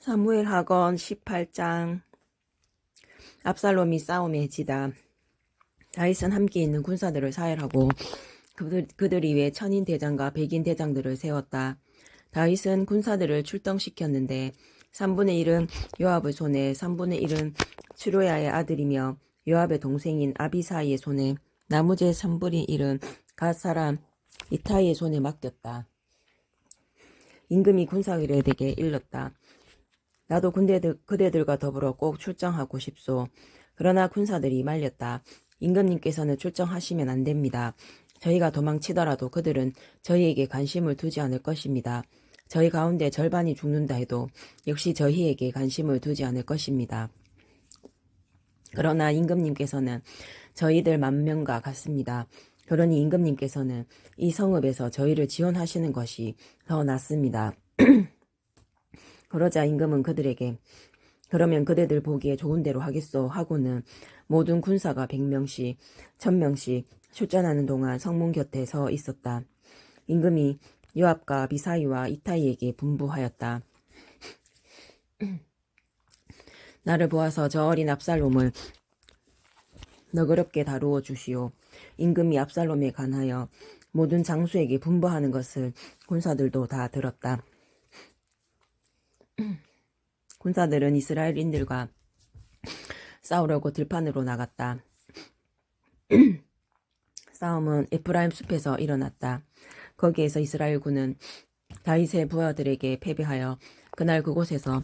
사무엘 학원 18장 압살롬이 싸움에 지다 다윗은 함께 있는 군사들을 사열하고 그들, 그들 위에 천인 대장과 백인 대장들을 세웠다. 다윗은 군사들을 출동시켰는데 3분의 1은 요압의 손에 3분의 1은 추로야의 아들이며 요압의 동생인 아비사이의 손에 나무제 3분의 1은 갓 사람 이타이의 손에 맡겼다. 임금이 군사들에게 일렀다. 나도 군대들, 그대들과 더불어 꼭 출정하고 싶소. 그러나 군사들이 말렸다. 임금님께서는 출정하시면 안 됩니다. 저희가 도망치더라도 그들은 저희에게 관심을 두지 않을 것입니다. 저희 가운데 절반이 죽는다 해도 역시 저희에게 관심을 두지 않을 것입니다. 그러나 임금님께서는 저희들 만 명과 같습니다. 그러니 임금님께서는 이 성읍에서 저희를 지원하시는 것이 더 낫습니다. 그러자 임금은 그들에게 그러면 그대들 보기에 좋은 대로 하겠소 하고는 모든 군사가 100명씩, 1000명씩 출전하는 동안 성문 곁에 서 있었다. 임금이 요압과 비사이와 이타이에게 분부하였다. 나를 보아서 저 어린 압살롬을 너그럽게 다루어 주시오. 임금이 압살롬에 관하여 모든 장수에게 분부하는 것을 군사들도 다 들었다. 군사들은 이스라엘인들과 싸우려고 들판으로 나갔다. 싸움은 에프라임 숲에서 일어났다. 거기에서 이스라엘군은 다윗의 부하들에게 패배하여 그날 그곳에서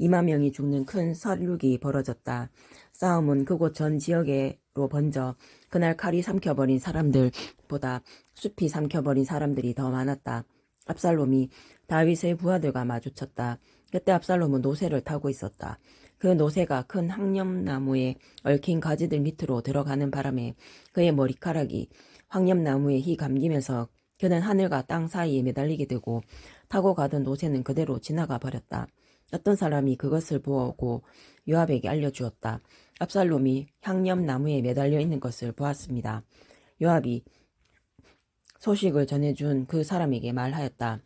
2만 명이 죽는 큰 살육이 벌어졌다. 싸움은 그곳 전 지역으로 번져 그날 칼이 삼켜버린 사람들보다 숲이 삼켜버린 사람들이 더 많았다. 압살롬이 다윗의 부하들과 마주쳤다. 그때 압살롬은 노새를 타고 있었다. 그 노새가 큰 황념나무에 얽힌 가지들 밑으로 들어가는 바람에 그의 머리카락이 황념나무에 희 감기면서 그는 하늘과 땅 사이에 매달리게 되고 타고 가던 노새는 그대로 지나가 버렸다. 어떤 사람이 그것을 보고 요압에게 알려주었다. 압살롬이 향념나무에 매달려 있는 것을 보았습니다. 요압이 소식을 전해준 그 사람에게 말하였다.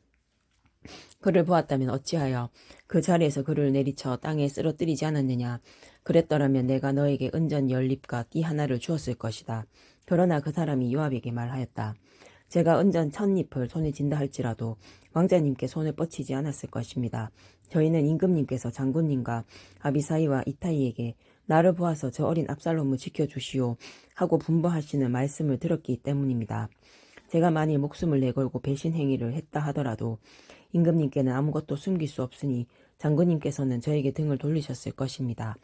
그를 보았다면 어찌하여 그 자리에서 그를 내리쳐 땅에 쓰러뜨리지 않았느냐. 그랬더라면 내가 너에게 은전 연립과 띠 하나를 주었을 것이다. 그러나 그 사람이 요압에게 말하였다. 제가 은전 천잎을 손에 쥔다 할지라도 왕자님께 손을 뻗치지 않았을 것입니다. 저희는 임금님께서 장군님과 아비사이와 이타이에게 나를 보아서 저 어린 압살롬을 지켜주시오 하고 분부하시는 말씀을 들었기 때문입니다. 제가 만일 목숨을 내걸고 배신 행위를 했다 하더라도 임금님께는 아무것도 숨길 수 없으니 장군님께서는 저에게 등을 돌리셨을 것입니다.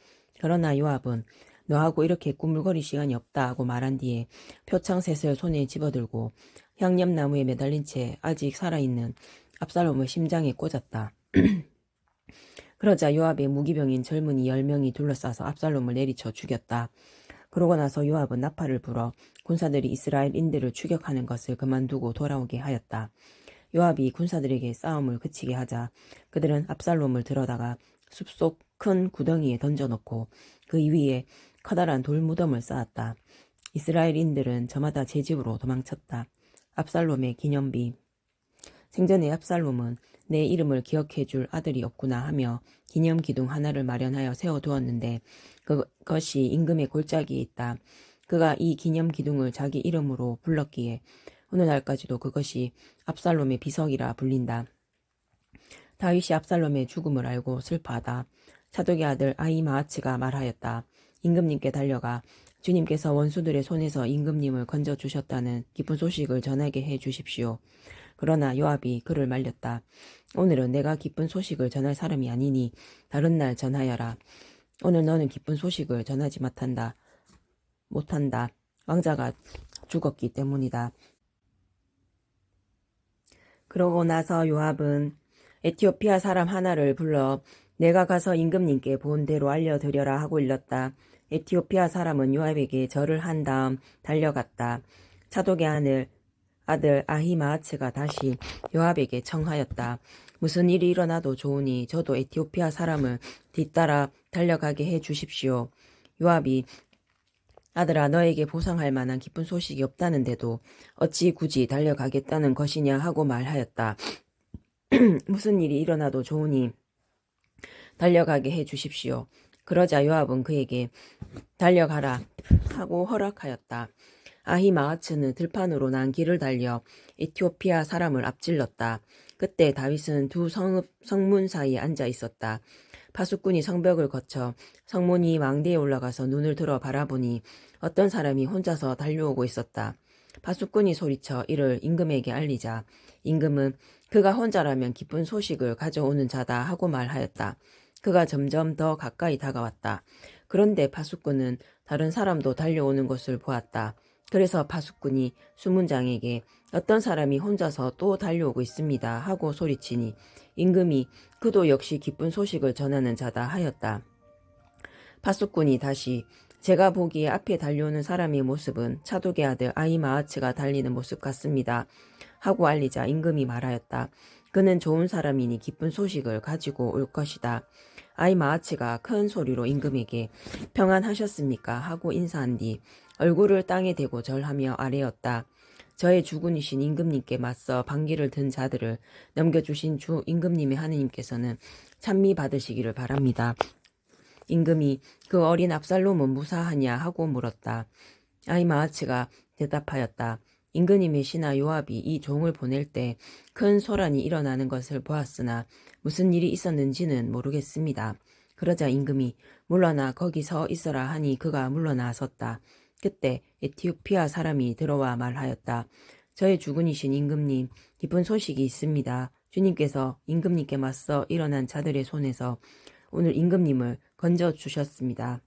그러나 요압은 너하고 이렇게 꾸물거릴 시간이 없다 하고 말한 뒤에 표창셋을 손에 집어들고 향념나무에 매달린 채 아직 살아있는 압살롬을 심장에 꽂았다. 그러자 요압의 무기병인 젊은이 10명이 둘러싸서 압살롬을 내리쳐 죽였다. 그러고 나서 요압은 나팔을 불어 군사들이 이스라엘인들을 추격하는 것을 그만두고 돌아오게 하였다. 요압이 군사들에게 싸움을 그치게 하자 그들은 압살롬을 들어다가 숲속 큰 구덩이에 던져놓고 그 위에 커다란 돌무덤을 쌓았다. 이스라엘인들은 저마다 제 집으로 도망쳤다. 압살롬의 기념비 생전에 압살롬은 내 이름을 기억해 줄 아들이 없구나 하며 기념 기둥 하나를 마련하여 세워두었는데 그것이 임금의 골짜기에 있다. 그가 이 기념 기둥을 자기 이름으로 불렀기에 오늘날까지도 그것이 압살롬의 비석이라 불린다. 다윗이 압살롬의 죽음을 알고 슬퍼하다. 차독의 아들 아이마아츠가 말하였다. 임금님께 달려가 주님께서 원수들의 손에서 임금님을 건져 주셨다는 기쁜 소식을 전하게 해 주십시오. 그러나 요압이 그를 말렸다. 오늘은 내가 기쁜 소식을 전할 사람이 아니니 다른 날 전하여라. 오늘 너는 기쁜 소식을 전하지 못한다. 못한다. 왕자가 죽었기 때문이다. 그러고 나서 요압은 에티오피아 사람 하나를 불러 내가 가서 임금님께 본대로 알려드려라 하고 일렀다. 에티오피아 사람은 요압에게 절을 한 다음 달려갔다. 차독의 아들, 아들 아히마아츠가 다시 요압에게 청하였다. 무슨 일이 일어나도 좋으니 저도 에티오피아 사람을 뒤따라 달려가게 해 주십시오. 요압이 아들아 너에게 보상할 만한 기쁜 소식이 없다는데도 어찌 굳이 달려가겠다는 것이냐 하고 말하였다. 무슨 일이 일어나도 좋으니 달려가게 해 주십시오. 그러자 요압은 그에게 달려가라 하고 허락하였다. 아히마아츠는 들판으로 난 길을 달려 에티오피아 사람을 앞질렀다. 그때 다윗은 두 성읍, 성문 사이에 앉아 있었다. 파수꾼이 성벽을 거쳐 성문이 망대에 올라가서 눈을 들어 바라보니 어떤 사람이 혼자서 달려오고 있었다. 파수꾼이 소리쳐 이를 임금에게 알리자 임금은 그가 혼자라면 기쁜 소식을 가져오는 자다 하고 말하였다. 그가 점점 더 가까이 다가왔다. 그런데 파수꾼은 다른 사람도 달려오는 것을 보았다. 그래서 파수꾼이 수문장에게 어떤 사람이 혼자서 또 달려오고 있습니다 하고 소리치니 임금이 그도 역시 기쁜 소식을 전하는 자다 하였다. 파수꾼이 다시 제가 보기에 앞에 달려오는 사람의 모습은 차독의 아들 아이마아츠가 달리는 모습 같습니다. 하고 알리자 임금이 말하였다. 그는 좋은 사람이니 기쁜 소식을 가지고 올 것이다. 아이마아츠가 큰 소리로 임금에게 평안하셨습니까? 하고 인사한 뒤 얼굴을 땅에 대고 절하며 아뢰었다. 저의 주군이신 임금님께 맞서 반기를 든 자들을 넘겨주신 주 임금님의 하느님께서는 찬미 받으시기를 바랍니다. 임금이 그 어린 압살롬은 무사하냐 하고 물었다. 아이마아츠가 대답하였다. 임금님의 신하 요압이 이 종을 보낼 때 큰 소란이 일어나는 것을 보았으나 무슨 일이 있었는지는 모르겠습니다. 그러자 임금이 물러나 거기 서 있어라 하니 그가 물러나섰다. 그때 에티오피아 사람이 들어와 말하였다. 저의 주군이신 임금님, 기쁜 소식이 있습니다. 주님께서 임금님께 맞서 일어난 자들의 손에서 오늘 임금님을 건져 주셨습니다.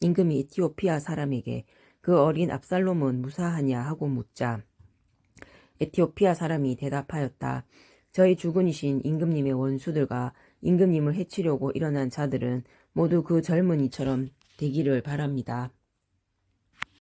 임금이 에티오피아 사람에게 그 어린 압살롬은 무사하냐 하고 묻자 에티오피아 사람이 대답하였다. 저희 주군이신 임금님의 원수들과 임금님을 해치려고 일어난 자들은 모두 그 젊은이처럼 되기를 바랍니다.